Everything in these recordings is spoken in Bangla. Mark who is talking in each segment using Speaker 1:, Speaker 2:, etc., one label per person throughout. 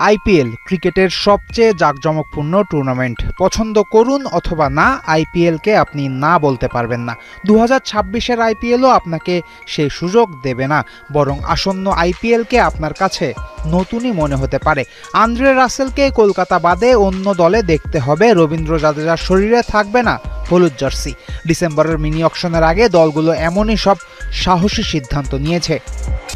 Speaker 1: আইপিএল ক্রিকেটের সবচেয়ে জাঁকজমকপূর্ণ টুর্নামেন্ট। পছন্দ করুন অথবা না, আইপিএলকে আপনি না বলতে পারবেন না। দু হাজার ছাব্বিশের আইপিএলও আপনাকে সেই সুযোগ দেবে না, বরং আসন্ন আইপিএলকে আপনার কাছে নতুনই মনে হতে পারে। আন্দ্রে রাসেলকে কলকাতা বাদে অন্য দলে দেখতে হবে। রবীন্দ্র জাদেজার শরীরে থাকবে না হলুদ জার্সি। ডিসেম্বরের মিনি অকশনের আগে দলগুলো এমনই সব সাহসী সিদ্ধান্ত নিয়েছে।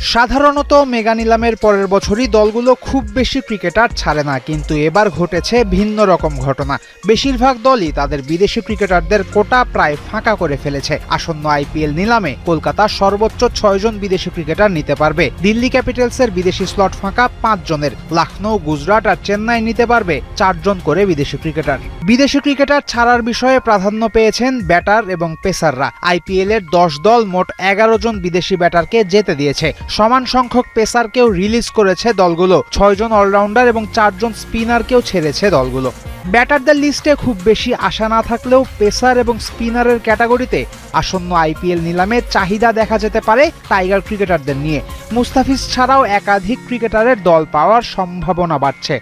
Speaker 1: সাধারণত মেগা নিলামের পরের বছরই দলগুলো খুব বেশি ক্রিকেটার ছাড়ে না, কিন্তু এবার ঘটেছে ভিন্ন রকম ঘটনা। বেশিরভাগ দলই তাদের বিদেশি ক্রিকেটারদের কোটা প্রায় ফাঁকা করে ফেলেছে। আসন্ন আইপিএল নিলামে কলকাতা সর্বোচ্চ ছয়জন বিদেশি ক্রিকেটার নিতে পারবে। দিল্লি ক্যাপিটালসের বিদেশি স্লট ফাঁকা পাঁচ জনের। লখনৌ গুজরাট আর চেন্নাই নিতে পারবে চারজন করে বিদেশি ক্রিকেটার। বিদেশি ক্রিকেটার ছাড়ার বিষয়ে প্রাধান্য পেয়েছেন ব্যাটার এবং পেসাররা। আইপিএল এর দশ দল মোট এগারো জন বিদেশি ব্যাটারকে যেতে দিয়েছে। সমান সংখ্যক পেসারকেও রিলিজ করেছে দলগুলো। ছয়জন অলরাউন্ডার এবং চারজন স্পিনারকেও ছেড়েছে দলগুলো। ব্যাটারদের লিস্টে খুব বেশি আশা না থাকলেও পেসার এবং স্পিনারের ক্যাটাগরিতে আসন্ন আইপিএল নিলামে চাহিদা দেখা যেতে পারে টাইগার ক্রিকেটারদের নিয়ে। মুস্তাফিজ ছাড়াও একাধিক ক্রিকেটারের দল পাওয়ার সম্ভাবনা বাড়ছে।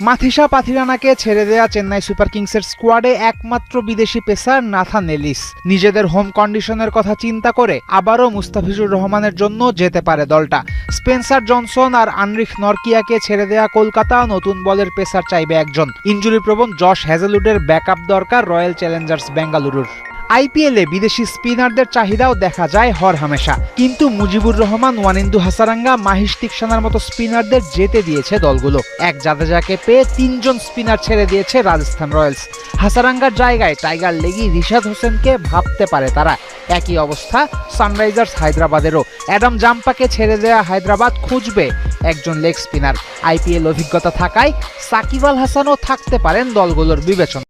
Speaker 1: মাথিসা পাথিরানাকে ছেড়ে দেয়া চেন্নাই সুপার কিংসের স্কোয়াডে একমাত্র বিদেশি পেসার নাথান এলিস। নিজেদের হোম কন্ডিশনের কথা চিন্তা করে আবারও মুস্তাফিজুর রহমানের জন্য যেতে পারে দলটা। স্পেন্সার জনসন আর আনরিখ নরকিয়াকে ছেড়ে দেয়া কলকাতা নতুন বলের পেসার চাইবে একজন। ইঞ্জুরি প্রবণ জশ হ্যাজেলুডের ব্যাকআপ দরকার রয়্যাল চ্যালেঞ্জার্স বেঙ্গালুরুর। আইপিএলে বিদেশি স্পিনারদের চাহিদাও দেখা যায় হর হামেশা। কিন্তু মুজিবুর রহমান, ওয়ানিন্দু হাসারাঙ্গা, মাহিশ তিকসানার মতো স্পিনারদের যেতে দিয়েছে দলগুলো। এক জাদেজাকে পেয়ে তিনজন স্পিনার ছেড়ে দিয়েছে রাজস্থান রয়্যালস। হাসারাঙ্গার জায়গায় টাইগার লেগি রিশাদ হোসেনকে ভাবতে পারে তারা। একই অবস্থা সানরাইজার্স হায়দ্রাবাদেরও। অ্যাডাম জাম্পাকে ছেড়ে দেয়া হায়দ্রাবাদ খুঁজবে একজন লেগ স্পিনার। আইপিএল অভিজ্ঞতা থাকায় সাকিব আল হাসানও থাকতে পারেন দলগুলোর বিবেচনা